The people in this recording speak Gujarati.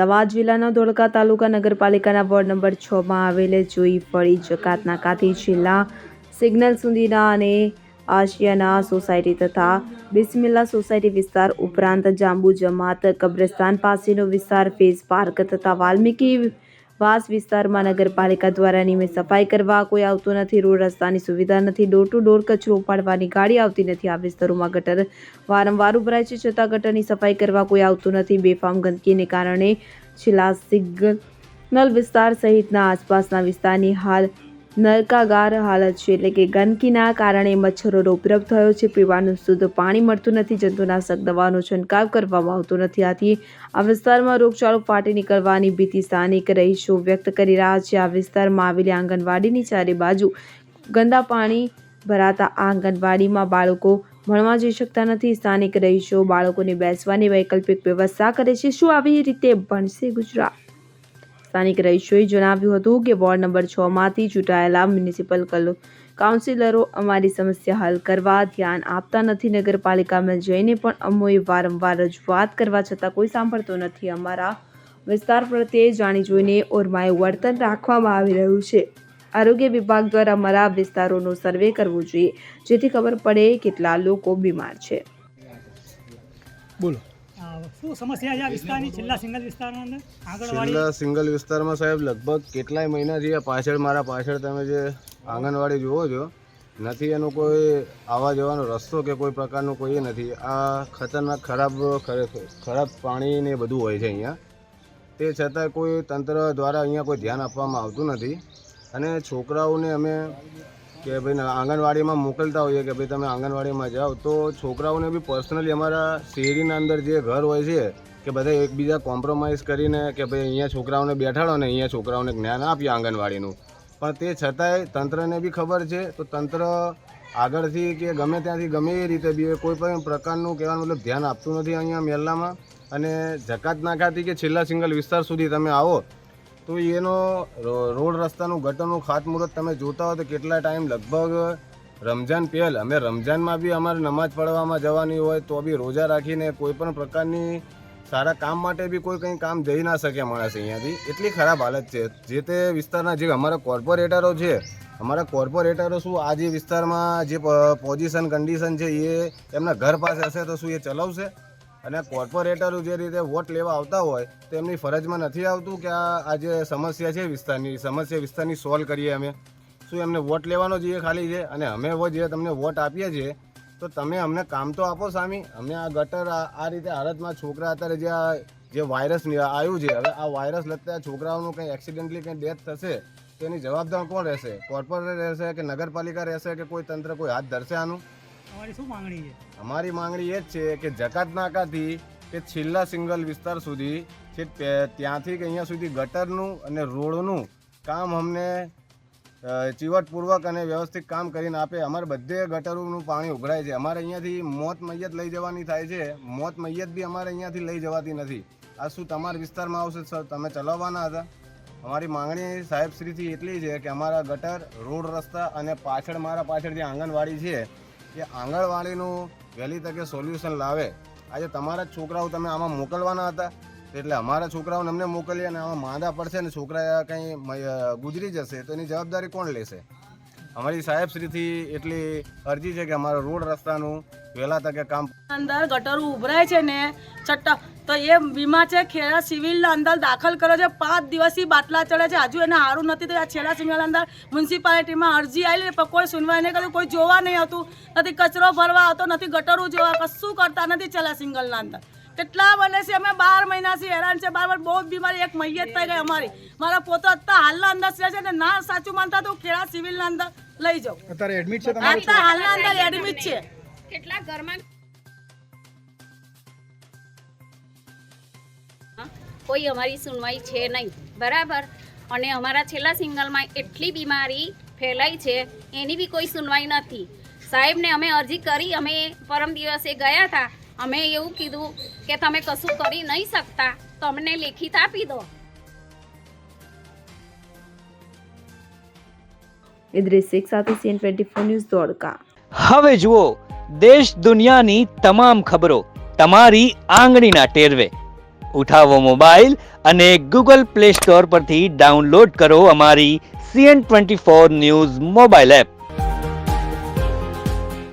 અમદાવાદ જિલ્લાના ધોળકા તાલુકા નગરપાલિકાના વોર્ડ નંબર છમાં આવેલ જોઈ ફળી જકાત નાકાથી જિલ્લા સિગ્નલ સુધીના અને આશિયાના સોસાયટી તથા બિસ્મિલ્લા સોસાયટી વિસ્તાર ઉપરાંત જાંબુ જમાત કબ્રસ્તાન પાસેનો વિસ્તાર ફેઝ પાર્ક તથા વાલ્મીકી વાસ વિસ્તારમાં નગરપાલિકા દ્વારા નિયમિત સફાઈ કરવા કોઈ આવતું નથી. રોડ રસ્તાની સુવિધા નથી. ડોર ટુ ડોર કચરો ઉપાડવાની ગાડી આવતી નથી. આ વિસ્તારોમાં ગટર વારંવાર ઉભરાય છે. છતાં ગટરની સફાઈ કરવા કોઈ આવતું નથી. બેફામ ગંદકીને કારણે છેલ્લા સિગ્નલ વિસ્તાર સહિતના આસપાસના વિસ્તારની હાલ નરકાગાર હાલત છે એટલે કે ગંદકીના કારણે મચ્છરોનો ઉપદ્રવ થયો છે. પીવાનું શુદ્ધ પાણી મળતું નથી, જંતુનાશક દવાનો છંટકાવ કરવામાં આવતો નથી. આથી આ વિસ્તારમાં રોગચાળો ફાટી નીકળવાની ભીતિ સ્થાનિક રહીશો વ્યક્ત કરી રહ્યા છે. આ વિસ્તારમાં આવેલી આંગણવાડીની ચારે બાજુ ગંદા પાણી ભરાતા આ આંગણવાડીમાં બાળકો ભણવા જઈ શકતા નથી. સ્થાનિક રહીશો બાળકોને બેસવાની વૈકલ્પિક વ્યવસ્થા કરે છે. શું આવી રીતે ભણશે ગુજરાત? સ્થાનિક રહીશોએ જણાવ્યું હતું કે વોર્ડ નંબર છ માંથી ચૂંટાયેલા મ્યુનિસિપલ કાઉન્સિલરો અમારી સમસ્યા હલ કરવા ધ્યાન આપતા નથી. નગરપાલિકામાં જઈને પણ અમોએ વારંવાર રજૂઆત કરવા છતાં કોઈ સાંભળતો નથી. અમારા વિસ્તાર પ્રત્યે જાણી જોઈને ઓરમાએ વર્તન રાખવામાં આવી રહ્યું છે. આરોગ્ય વિભાગ દ્વારા અમારા વિસ્તારોનો સર્વે કરવો જોઈએ, જેથી ખબર પડે કેટલા લોકો બીમાર છે. બોલો. શું સમસ્યા છે આ વિસ્તારની? છેલ્લા સિંગલ વિસ્તારમાં અંદર? છેલ્લા સિંગલ વિસ્તારમાં સાહેબ, લગભગ કેટલાય મહિનાથી આ પાછળ, મારા પાછળ તમે જે આંગણવાડી જુઓ છો, નથી એનો કોઈ આવવા જવાનો રસ્તો કે કોઈ પ્રકારનું કોઈ નથી. આ ખતરનાક, ખરાબ ખરાબ પાણી ને બધું હોય છે અહીંયા. તે છતાં કોઈ તંત્ર દ્વારા અહીંયા કોઈ ધ્યાન આપવામાં આવતું નથી. અને છોકરાઓને અમે કે ભાઈ આંગણવાડીમાં મોકલતા હોઈએ કે ભાઈ તમે આંગણવાડીમાં જાઓ, તો છોકરાઓને બી પર્સનલી અમારા શેરીના અંદર જે ઘર હોય છે, કે બધા એકબીજા કોમ્પ્રોમાઇઝ કરીને કે ભાઈ અહીંયા છોકરાઓને બેઠાડો ને અહીંયા છોકરાઓને જ્ઞાન આપીએ આંગણવાડીનું. પણ તે છતાંય તંત્રને બી ખબર છે, તો તંત્ર આગળથી કે ગમે ત્યાંથી ગમે એ રીતે બી કોઈ પણ પ્રકારનું કહેવાનું મતલબ ધ્યાન આપતું નથી અહીંયા મેલ્લામાં અને જકાત નાખાથી કે છેલ્લા સિંગલ વિસ્તાર સુધી તમે આવો તો એનો રોડ રસ્તાનું ગટરનું ખાતમુહૂર્ત તમે જોતા હો તો કેટલા ટાઈમ લગભગ રમઝાન પહેલ. અમે રમઝાનમાં બી અમારે નમાજ પઢવામાં જવાની હોય તો બી રોજા રાખીને કોઈ પણ પ્રકારની સારા કામ માટે બી કોઈ કંઈ કામ જઈ ના શકે માણસ અહીંયાથી. એટલી ખરાબ હાલત છે. જે તે વિસ્તારના જે અમારા કોર્પોરેટરો છે, અમારા કોર્પોરેટરો શું આ જે વિસ્તારમાં જે પોઝિશન કન્ડિશન છે એ એમના ઘર પાસે હશે તો શું એ ચલાવશે? અને કોર્પોરેટરો જે રીતે વોટ લેવા આવતા હોય, તો એમની ફરજમાં નથી આવતું કે આ જે સમસ્યા છે વિસ્તારની, સમસ્યા વિસ્તારની સોલ્વ કરીએ અમે. શું એમને વોટ લેવાનો જોઈએ ખાલી છે? અને અમે જે તમને વોટ આપીએ છીએ, તો તમે અમને કામ તો આપો સામી. અમે આ ગટર આ રીતે હાલતમાં છોકરા અત્યારે જે આ જે વાયરસ આવ્યું છે, હવે આ વાયરસ લગતા છોકરાઓનું કંઈ એક્સિડન્ટલી કંઈ ડેથ થશે તેની જવાબદાર કોણ રહેશે? કોર્પોરેટ રહેશે કે નગરપાલિકા રહેશે કે કોઈ તંત્ર કોઈ હાથ ધરશે આનું? અમારી માંગણી એ જ છે કે જકાત નાકાથી કે છેલ્લા સિંગલ વિસ્તાર સુધી છે ત્યાંથી કે અહીંયા સુધી ગટરનું અને રોડનું કામ અમને ચીવટપૂર્વક અને વ્યવસ્થિત કામ કરીને આપે. અમારે બધે ગટરોનું પાણી ઉઘરાય છે. અમારે અહીંયાથી મોત મૈયત લઈ જવાની થાય છે. મોત મૈયત બી અમારે અહીંયાથી લઈ જવાતી નથી. આ શું તમારા વિસ્તારમાં આવશે સર? તમે ચલાવવાના હતા? અમારી માંગણી સાહેબશ્રીથી એટલી છે કે અમારા ગટર, રોડ રસ્તા અને પાછળ, મારા પાછળ જે આંગણવાડી છે એ આંગણવાડીનું વહેલી તકે સોલ્યુશન લાવે. આજે તમારા જ છોકરાઓ તમે આમાં મોકલવાના હતા, એટલે અમારા છોકરાઓને અમને મોકલીએ અને આમાં માંદા પડશે ને છોકરા કંઈ ગુજરી જશે, તો એની જવાબદારી કોણ લેશે? અમારી સાહેબશ્રીથી એટલી અરજી છે કે અમારા રોડ રસ્તાનું વહેલા તકે કામ અંદર ગટરો ઉભરાય છે ને છટ્ટા તો એ વીમા છે, ખેડા સિવિલના અંદર દાખલ કર્યો છે. પાંચ દિવસથી બાટલા ચડે છે. હજુ એને સારું નથી તો આ છેલ્લા સિવિલ અંદર મ્યુનિસિપાલિટીમાં અરજી આવી પણ કોઈ સુનવાઈ નહીં કર્યું, કોઈ જોવા નહીં આવતું. નથી કચરો ભરવા આવતો, નથી ગટરો જોવા, કશું કરતા નથી છેલ્લા સિંગલના અંદર. કેટલા બને અમે બાર મહિનાથી હેરાન છે. બાર વાર બહુ જ બીમારી. એક મૈયત થઈ ગઈ અમારી. મારા પોતો અત્યારે હાલના અંદર છે ને ના સાચું માનતા તો ખેડા સિવિલના અંદર લઈ જાઉં. અત્યારે એડમિટ છે તમારે? અત્યારે હાલના અંદર એડમિટ છે. કેટલા ઘરમાં? કોઈ અમારી સુનવાઈ છે નહીં. બરાબર? અને અમારા છેલ્લા સિંગલમાં એટલી બીમારી ફેલાઈ છે એની બી કોઈ સુનવાઈ નથી. સાહેબને અમે અરજી કરી અમે પરમ દિવસે ગયા હતા. અમે એવું કીધું કે તમે કશું કરી નહીં શકતા તો અમને લેખિત આપી દો. ઇદ્રિસ શેખ સાથે CN twenty four news Dholka હવે જુઓ દેશ દુનિયાની તમામ ખબરો તમારી આંગળીના ટેરવે. ઉઠાવો મોબાઈલ અને ગૂગલ પ્લે સ્ટોર પરથી ડાઉનલોડ કરો અમારી CN twenty four news mobile app.